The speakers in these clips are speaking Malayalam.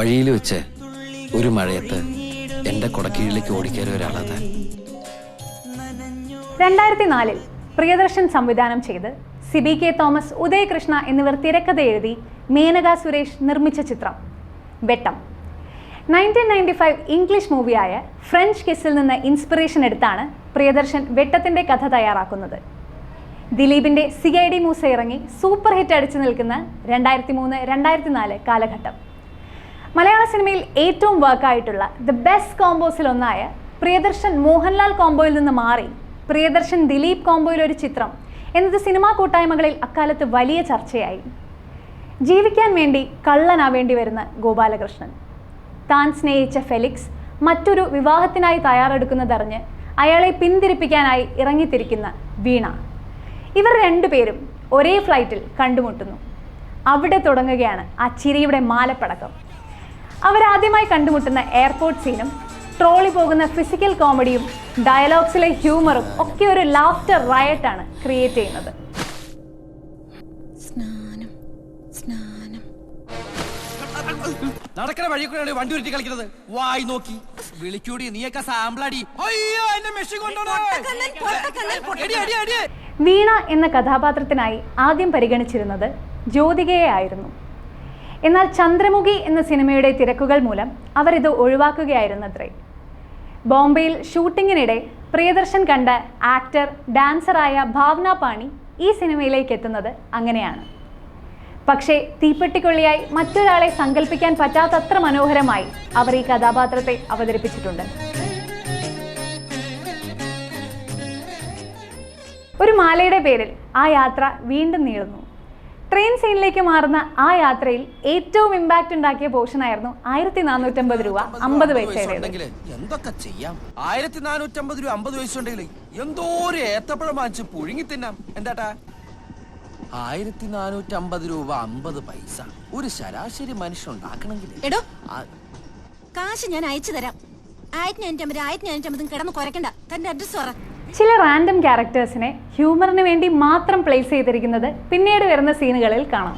വഴിയിൽ വെച്ച് ഒരു മഴയത്ത് എന്റെ കൊടക്കീഴിലേക്ക് ഓടിക്കേറിയ ഒരാളത്. രണ്ടായിരത്തി നാലിൽ പ്രിയദർശൻ സംവിധാനം ചെയ്ത് സിബി കെ തോമസ് ഉദയകൃഷ്ണ എന്നിവർ തിരക്കഥ എഴുതി മേനക സുരേഷ് നിർമ്മിച്ച ചിത്രം Vettam. Nineteen ninety five English മൂവിയായ French കിസിൽ നിന്ന് ഇൻസ്പിറേഷൻ എടുത്താണ് പ്രിയദർശൻ വെട്ടത്തിന്റെ കഥ തയ്യാറാക്കുന്നത്. ദിലീപിന്റെ സി ഐ ഡി മൂസ ഇറങ്ങി സൂപ്പർ ഹിറ്റ് അടിച്ചു നിൽക്കുന്ന രണ്ടായിരത്തി മൂന്ന് രണ്ടായിരത്തി നാല് കാലഘട്ടം. മലയാള സിനിമയിൽ ഏറ്റവും വർക്കായിട്ടുള്ള ദ ബെസ്റ്റ് കോംബോസിൽ ഒന്നായ പ്രിയദർശൻ മോഹൻലാൽ കോംബോയിൽ നിന്ന് മാറി പ്രിയദർശൻ ദിലീപ് കോംബോയിൽ ഒരു ചിത്രം എന്നത് സിനിമാ കൂട്ടായ്മകളിൽ അക്കാലത്ത് വലിയ ചർച്ചയായി. ജീവിക്കാൻ വേണ്ടി കള്ളനാവേണ്ടി വരുന്ന ഗോപാലകൃഷ്ണൻ. താൻ സ്നേഹിച്ച ഫെലിക്സ് മറ്റൊരു വിവാഹത്തിനായി തയ്യാറെടുക്കുന്നതറിഞ്ഞ് അയാളെ പിന്തിരിപ്പിക്കാനായി ഇറങ്ങിത്തിരിക്കുന്ന വീണ. ഇവർ രണ്ടുപേരും ഒരേ ഫ്ലൈറ്റിൽ കണ്ടുമുട്ടുന്നു. അവിടെ തുടങ്ങുകയാണ് ആ ചിരിയുടെ മാലപ്പടക്കം. അവരാദ്യമായി കണ്ടുമുട്ടുന്ന എയർപോർട്ട് സീനും ട്രോളി പോകുന്ന ഫിസിക്കൽ കോമഡിയും ഡയലോഗ്സിലെ ഹ്യൂമറും ഒക്കെ ഒരു ലാഫ്റ്റർ റയറ്റാണ് ക്രിയേറ്റ് ചെയ്യുന്നത്. സ്നാനം സ്നാനം. നടക്കണ വഴി കൂടെയാണ് വണ്ടി ഉരുട്ടി കളിക്കുന്നത്. വായി നോക്കി. വിളിക്കൂടി നീയൊക്കെ സാമ്പിളടി. അയ്യോ എന്നെ മെഷീൻ കൊണ്ടോണേ വീണ എന്ന കഥാപാത്രത്തിനായി ആദ്യം പരിഗണിച്ചിരുന്നത് ജ്യോതികയെ ആയിരുന്നു. എന്നാൽ ചന്ദ്രമുഖി എന്ന സിനിമയുടെ തിരക്കുകൾ മൂലം അവരിത് ഒഴിവാക്കുകയായിരുന്നത്രേ. ബോംബെയിൽ ഷൂട്ടിങ്ങിനിടെ പ്രിയദർശൻ കണ്ട ആക്ടർ ഡാൻസറായ ഭാവന പാണി ഈ സിനിമയിലേക്ക് എത്തുന്നത് അങ്ങനെയാണ്. പക്ഷേ തീപ്പെട്ടിക്കൊള്ളിയായി മറ്റൊരാളെ സങ്കല്പിക്കാൻ പറ്റാത്തത്ര മനോഹരമായി അവർ ഈ കഥാപാത്രത്തെ അവതരിപ്പിച്ചിട്ടുണ്ട്. ഒരു മാലയുടെ പേരിൽ ആ യാത്ര വീണ്ടും നീളുന്നു. ട്രെയിൻ സീനിലേക്ക് മാറുന്ന ആ യാത്രയിൽ ഏറ്റവും ഇമ്പാക്റ്റ് ഉണ്ടാക്കിയ പോർഷൻ ആയിരുന്നു ആയിരത്തി നാനൂറ്റമ്പത് രൂപ അമ്പത് പൈസ ഉണ്ടെങ്കിൽ എന്തൊക്കെ ചെയ്യാം? ആയിരത്തി നാനൂറ്റമ്പത് രൂപ അമ്പത് വയസ്സുണ്ടെങ്കിൽ എന്തോ ഒരു ഏത്തപ്പഴം വാങ്ങിച്ച് പുഴുങ്ങി തിന്നാം. എന്താട്ടാ? ആയിരത്തി നാനൂറ്റമ്പത് രൂപ അമ്പത് പൈസ. ഒരു ശരാശരി മനുഷ്യൻ ഉണ്ടാക്കണമെങ്കിൽ എടോ കാശ് ഞാൻ അയച്ചു തരാം. ആയിരത്തി അഞ്ഞൂറ്റമ്പത് ആയിരത്തി അഞ്ഞൂറ്റമ്പതും കിടന്ന് കുറയ്ക്കണ്ട. തന്റെ അഡ്രസ് പറ. ചില റാൻഡം ക്യാരക്ടേഴ്സിനെ ഹ്യൂമറിന് വേണ്ടി മാത്രം പ്ലേസ് ചെയ്തിരിക്കുന്നത് പിന്നീട് വരുന്ന സീനുകളിൽ കാണാം.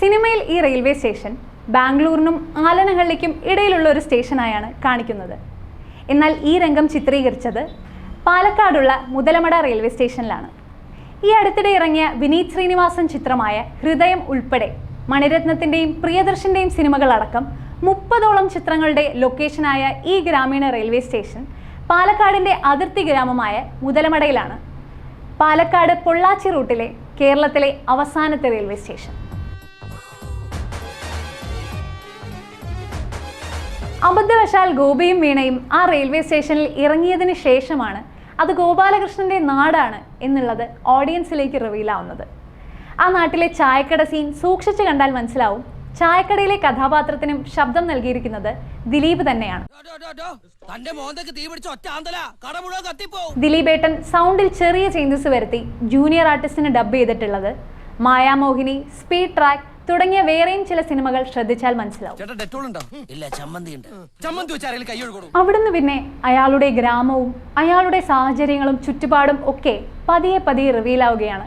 സിനിമയിൽ ഈ റെയിൽവേ സ്റ്റേഷൻ ബാംഗ്ലൂരിനും ആലനഹള്ളിക്കും ഇടയിലുള്ള ഒരു സ്റ്റേഷനായാണ് കാണിക്കുന്നത്. എന്നാൽ ഈ രംഗം ചിത്രീകരിച്ചത് പാലക്കാടുള്ള മുതലമട റെയിൽവേ സ്റ്റേഷനിലാണ് ഈ അടുത്തിടെ ഇറങ്ങിയ വിനീത് ശ്രീനിവാസൻ ചിത്രമായ ഹൃദയം ഉൾപ്പെടെ മണിരത്നത്തിന്റെയും പ്രിയദർശന്റെയും സിനിമകളടക്കം മുപ്പതോളം ചിത്രങ്ങളുടെ ലൊക്കേഷനായ ഈ ഗ്രാമീണ റെയിൽവേ സ്റ്റേഷൻ പാലക്കാടിന്റെ അതിർത്തി ഗ്രാമമായ മുതലമടയിലാണ്. പാലക്കാട് പൊള്ളാച്ചി റൂട്ടിലെ കേരളത്തിലെ അവസാനത്തെ റെയിൽവേ സ്റ്റേഷൻ. അബദ്ധവശാൽ ഗോപിയും വീണയും ആ റെയിൽവേ സ്റ്റേഷനിൽ ഇറങ്ങിയതിന് ശേഷമാണ് അത് ഗോപാലകൃഷ്ണന്റെ നാടാണ് എന്നുള്ളത് ഓഡിയൻസിലേക്ക് റിവീൽ ആവുന്നത്. ആ നാട്ടിലെ ചായക്കട സീൻ സൂക്ഷിച്ചു കണ്ടാൽ മനസ്സിലാവും. ചായക്കടയിലെ കഥാപാത്രത്തിനും ശബ്ദം നൽകിയിരിക്കുന്നത് ദിലീപ് തന്നെയാണ്. ദിലീപേട്ടൻ സൗണ്ടിൽ ചെറിയ ചേഞ്ചസ് വരുത്തി. ജൂനിയർ ആർട്ടിസ്റ്റിന് ഡബ് ചെയ്തിട്ടുള്ളത്. മായാമോഹിനി സ്പീഡ് ട്രാക്ക് തുടങ്ങിയ വേറെയും ചില സിനിമകൾ ശ്രദ്ധിച്ചാൽ മനസ്സിലാവും. ചേട്ടാ ഡെറ്റോൾ ഉണ്ടോ ഇല്ല ചമ്മന്തി ഉണ്ട് ചമ്മന്തി വെച്ച് ആരെങ്കിലും കൈ അവിടുന്ന് പിന്നെ അയാളുടെ ഗ്രാമവും അയാളുടെ സാഹചര്യങ്ങളും ചുറ്റുപാടും ഒക്കെ പതിയെ പതിയെ റിവീൽ ആവുകയാണ്.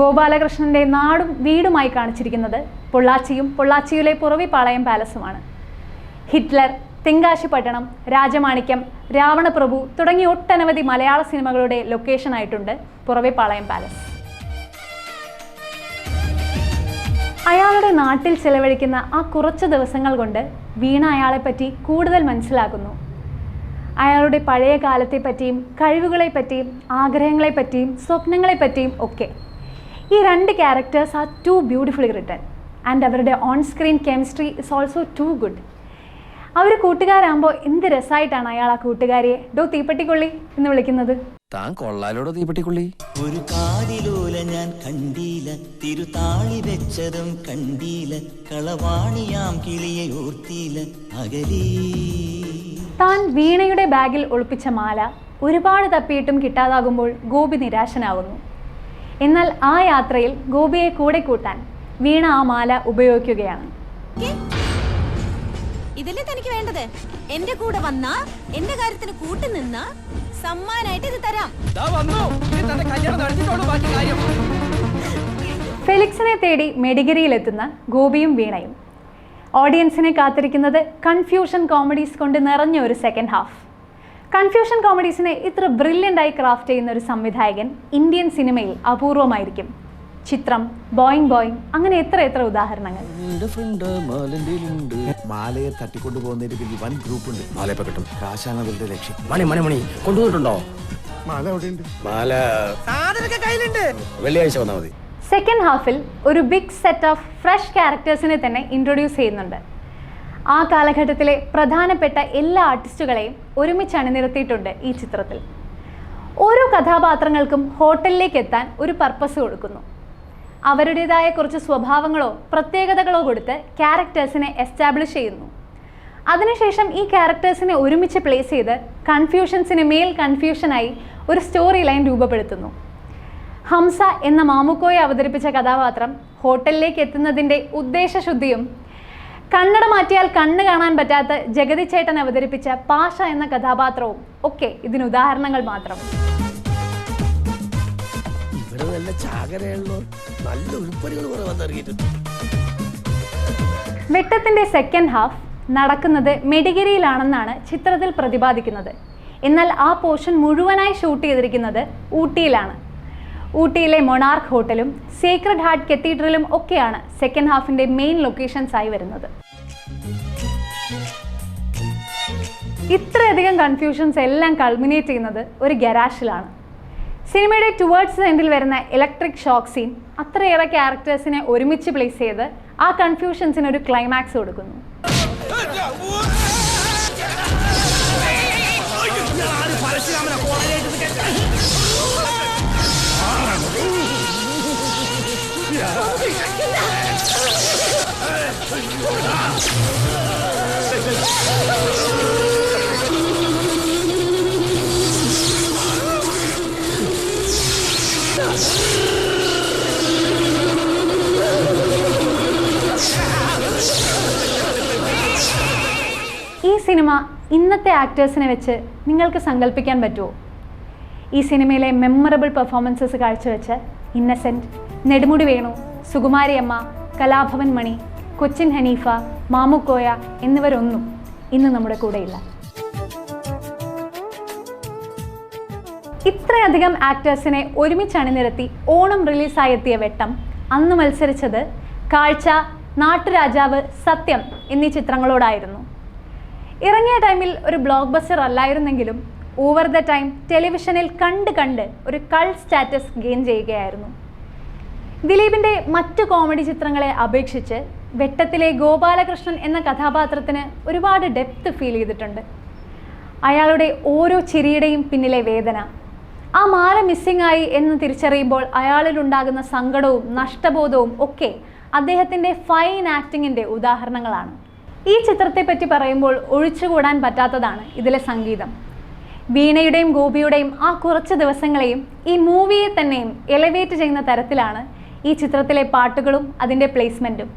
ഗോപാലകൃഷ്ണന്റെ നാടും വീടുമായി കാണിച്ചിരിക്കുന്നത് പൊള്ളാച്ചിയും പൊള്ളാച്ചിയിലെ പുറവിപ്പാളയം പാലസുമാണ്. ഹിറ്റ്ലർ തെങ്കാശിപട്ടണം രാജമാണിക്യം രാവണപ്രഭു തുടങ്ങിയ ഒട്ടനവധി മലയാള സിനിമകളുടെ ലൊക്കേഷൻ ആയിട്ടുണ്ട് പുറവിപ്പാളയം പാലസ് അയാളുടെ നാട്ടിൽ ചെലവഴിക്കുന്ന ആ കുറച്ച് ദിവസങ്ങൾ കൊണ്ട് വീണ അയാളെപ്പറ്റി കൂടുതൽ മനസ്സിലാക്കുന്നു. അയാളുടെ പഴയ കാലത്തെപ്പറ്റിയും കഴിവുകളെപ്പറ്റിയും ആഗ്രഹങ്ങളെപ്പറ്റിയും സ്വപ്നങ്ങളെപ്പറ്റിയും ഒക്കെ. ഈ രണ്ട് characters are too beautifully written and അവരുടെ on screen chemistry is also too good അവർ കൂട്ടുകാരാകുമ്പോൾ എന്ത് രസമായിട്ടാണ് അയാൾ ആ കൂട്ടുകാരിയെ ഡോ തീപ്പെട്ടിക്കൊള്ളി എന്ന് വിളിക്കുന്നത്. താൻ കൊള്ളാലോടോ തീപ്പെട്ടിക്കുള്ളി. ഒരു കാതിലോല ഞാൻ കണ്ടീല തിരുതാളി വെച്ചതും കണ്ടീല കളവാണിയാം കിളിയെ ഓർത്തീല അകലീ. താൻ വീണയുടെ ബാഗിൽ ഒളിപ്പിച്ച മാല ഒരുപാട് തപ്പിയിട്ടും കിട്ടാതാകുമ്പോൾ ഗോപി നിരാശനാവുന്നു. എന്നാൽ ആ യാത്രയിൽ ഗോപിയെ കൂടെ കൂട്ടാൻ വീണ ആ മാല ഉപയോഗിക്കുകയാണ്. ഇതല്ലേ തനിക്ക് വേണ്ടത്? എന്റെ കൂടെ വന്ന എന്റെ കാര്യത്തിന് കൂട്ടുനിന്ന സമ്മാനായിട്ട് ഇത് തരാം. ദാ വന്നു. ഇനി തന്റെ കല്യാണം നടത്തിയിട്ടുള്ളൂ ബാക്കി കാര്യം. ഫെലിക്സിനെ തേടി മെഡിഗിരിയിലെത്തുന്ന ഗോപിയും വീണയും. ഓഡിയൻസിനെ കാത്തിരിക്കുന്നത് കൺഫ്യൂഷൻ കോമഡീസ് കൊണ്ട് നിറഞ്ഞ ഒരു സെക്കൻഡ് ഹാഫ് കൺഫ്യൂഷൻ കോമഡീസിനെ ഇത്ര ബ്രില്യന്റായി ക്രാഫ്റ്റ് ചെയ്യുന്ന ഒരു സംവിധായകൻ ഇന്ത്യൻ സിനിമയിൽ അപൂർവമായിരിക്കും. ചിത്രം ബോയിങ് ബോയിങ് അങ്ങനെ എത്ര എത്ര ഉദാഹരണങ്ങൾ. മാലയെ തട്ടിക്കൊണ്ടു പോകുന്നതിന് പിന്നിൽ വൻ ഗ്രൂപ്പ് ഉണ്ട്. മാലയെ കിട്ടും. കാശാണ് അവരുടെ ലക്ഷ്യം. മണി മണി മണി. കൊണ്ടുപോയിട്ടുണ്ടോ മാല എവിടെയുണ്ട് മാല. വെള്ളിയാഴ്ച വന്നാൽ മതി. സെക്കൻഡ് ഹാഫിൽ ഒരു ബിഗ് സെറ്റ് ഓഫ് ഫ്രഷ് ക്യാരക്ടേഴ്സിനെ തന്നെ ഇൻട്രൊഡ്യൂസ് ചെയ്യുന്നുണ്ട്. ആ കാലഘട്ടത്തിലെ പ്രധാനപ്പെട്ട എല്ലാ ആർട്ടിസ്റ്റുകളെയും ഒരുമിച്ച് അണിനിരത്തിയിട്ടുണ്ട് ഈ ചിത്രത്തിൽ. ഓരോ കഥാപാത്രങ്ങൾക്കും ഹോട്ടലിലേക്ക് എത്താൻ ഒരു പർപ്പസ് കൊടുക്കുന്നു. അവരുടേതായ കുറച്ച് സ്വഭാവങ്ങളോ പ്രത്യേകതകളോ കൊടുത്ത് ക്യാരക്ടേഴ്സിനെ എസ്റ്റാബ്ലിഷ് ചെയ്യുന്നു. അതിനുശേഷം ഈ ക്യാരക്ടേഴ്സിനെ ഒരുമിച്ച് പ്ലേസ് ചെയ്ത് കൺഫ്യൂഷൻസിന് മേൽ കൺഫ്യൂഷനായി ഒരു സ്റ്റോറി ലൈൻ രൂപപ്പെടുത്തുന്നു. ഹംസ എന്ന മാമുക്കോയെ അവതരിപ്പിച്ച കഥാപാത്രം ഹോട്ടലിലേക്ക് എത്തുന്നതിന്റെ ഉദ്ദേശശുദ്ധിയും കണ്ണട മാറ്റിയാൽ കണ്ണ് കാണാൻ പറ്റാത്ത ജഗതി ചേട്ടൻ അവതരിപ്പിച്ച പാഷ എന്ന കഥാപാത്രവും ഒക്കെ ഇതിന് ഉദാഹരണങ്ങൾ മാത്രം. ഇവിടെ നല്ല നല്ല ഉരുപ്പടികൾ കുറെ വന്നിറങ്ങിയിട്ടുണ്ട് വെട്ടത്തിന്റെ സെക്കൻഡ് ഹാഫ് നടക്കുന്നത് മെഡിഗിരിയിലാണെന്നാണ് ചിത്രത്തിൽ പ്രതിപാദിക്കുന്നത്. എന്നാൽ ആ പോർഷൻ മുഴുവനായി ഷൂട്ട് ചെയ്തിരിക്കുന്നത് ഊട്ടിയിലാണ്. ഊട്ടിയിലെ മൊണാർക്ക് ഹോട്ടലും സേക്രഡ് ഹാർട്ട് കത്തീഡ്രലും ഒക്കെയാണ് സെക്കൻഡ് ഹാഫിന്റെ മെയിൻ ലൊക്കേഷൻസ് ആയി വരുന്നത്. ഇത്രയധികം കൺഫ്യൂഷൻസ് എല്ലാം കൾമിനേറ്റ് ചെയ്യുന്നത് ഒരു ഗരാഷിലാണ് സിനിമയുടെ ടുവേർഡ്സ് എൻഡിൽ വരുന്ന ഇലക്ട്രിക് ഷോക്ക് സീൻ അത്രയേറെ ക്യാരക്ടേഴ്സിനെ ഒരുമിച്ച് പ്ലേസ് ചെയ്ത് ആ കൺഫ്യൂഷൻസിന് ഒരു ക്ലൈമാക്സ് കൊടുക്കുന്നു. ഈ സിനിമ ഇന്നത്തെ ആക്ടേഴ്സിനെ വെച്ച് നിങ്ങൾക്ക് സങ്കല്പിക്കാൻ പറ്റുമോ ഈ സിനിമയിലെ മെമ്മറബിൾ പെർഫോമൻസസ് കാഴ്ചവെച്ച് ഇന്നസെന്റ് നെടുമുടി വേണു സുകുമാരി അമ്മ കലാഭവൻ മണി കൊച്ചിൻ ഹനീഫ മാമുക്കോയ എന്നിവരൊന്നും ഇന്ന് നമ്മുടെ കൂടെയില്ല. ഇത്രയധികം ആക്ടേഴ്സിനെ ഒരുമിച്ച് അണിനിരത്തി ഓണം റിലീസായെത്തിയ വെട്ടം. അന്ന് മത്സരിച്ചത് കാഴ്ച നാട്ടുരാജാവ് സത്യം എന്നീ ചിത്രങ്ങളോടായിരുന്നു. ഇറങ്ങിയ ടൈമിൽ ഒരു ബ്ലോക്ക് ബസ്റ്റർ അല്ലായിരുന്നെങ്കിലും ഓവർ ദ ടൈം ടെലിവിഷനിൽ കണ്ട് കണ്ട് ഒരു കൾ സ്റ്റാറ്റസ് ഗെയിൻ ചെയ്യുകയായിരുന്നു. ദിലീപിന്റെ മറ്റു കോമഡി ചിത്രങ്ങളെ അപേക്ഷിച്ച് വെട്ടത്തിലെ ഗോപാലകൃഷ്ണൻ എന്ന കഥാപാത്രത്തിന് ഒരുപാട് ഡെപ്ത് ഫീൽ ചെയ്തിട്ടുണ്ട്. അയാളുടെ ഓരോ ചിരിയുടെയും പിന്നിലെ വേദന ആ മാല മിസ്സിംഗ് ആയി എന്ന് തിരിച്ചറിയുമ്പോൾ അയാളിലുണ്ടാകുന്ന സങ്കടവും നഷ്ടബോധവും ഒക്കെ അദ്ദേഹത്തിന്റെ ഫൈൻ ആക്ടിങ്ങിന്റെ ഉദാഹരണങ്ങളാണ്. ഈ ചിത്രത്തെ പറ്റി പറയുമ്പോൾ ഒഴിച്ചുകൂടാൻ പറ്റാത്തതാണ് ഇതിലെ സംഗീതം. വീണയുടെയും ഗോപിയുടെയും ആ കുറച്ച് ദിവസങ്ങളെയും ഈ മൂവിയെ തന്നെയും എലവേറ്റ് ചെയ്യുന്ന തരത്തിലാണ് ഈ ചിത്രത്തിലെ പാട്ടുകളും അതിന്റെ പ്ലേസ്മെന്റും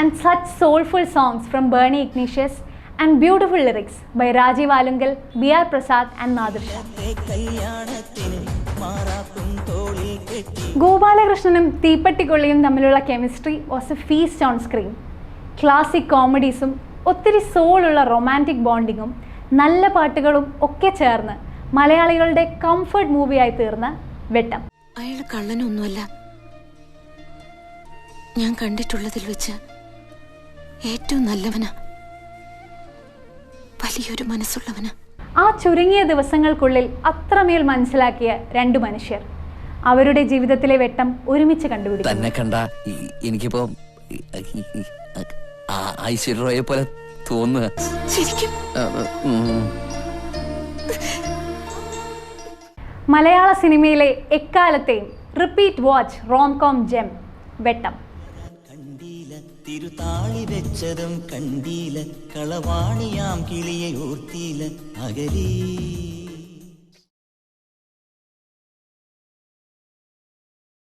and such soulful songs from Berny Ignatius and beautiful lyrics by Rajeev Alunkal B R Prasad and Nadirsha ഗോപാലകൃഷ്ണനും തീപ്പെട്ടിക്കൊള്ളിയും തമ്മിലുള്ള chemistry was a feast on screen classic കോമഡീസും ഒത്തിരി സോളുള്ള റൊമാന്റിക് ബോണ്ടിങ്ങും നല്ല പാട്ടുകളും ഒക്കെ ചേർന്ന് മലയാളികളുടെ കംഫർട്ട് മൂവിയായി തീർന്ന വെട്ടം. അയാൾ കള്ളനൊന്നുമല്ല. ഞാൻ കണ്ടിട്ടുള്ളതിൽ വെച്ച് ഏറ്റവും നല്ലവനാ. വലിയൊരു മനസ്സുള്ളവനാ. ആ ചുരുങ്ങിയ ദിവസങ്ങൾക്കുള്ളിൽ അത്രമേൽ മനസ്സിലാക്കിയ രണ്ട് മനുഷ്യർ. അവരുടെ ജീവിതത്തിലെ വെട്ടം ഒരുമിച്ച് കണ്ടുപിടിച്ചു തന്നെ കണ്ട എനിക്കിപ്പോ പോലെ തോന്നുക. മലയാള സിനിമയിലെ എക്കാലത്തെയും repeat watch rom com gem Vettam. തിരുതാളി വെച്ചതും കണ്ടീല കളവാണിയാം കിളിയെ ഓർത്തീല അകലീ.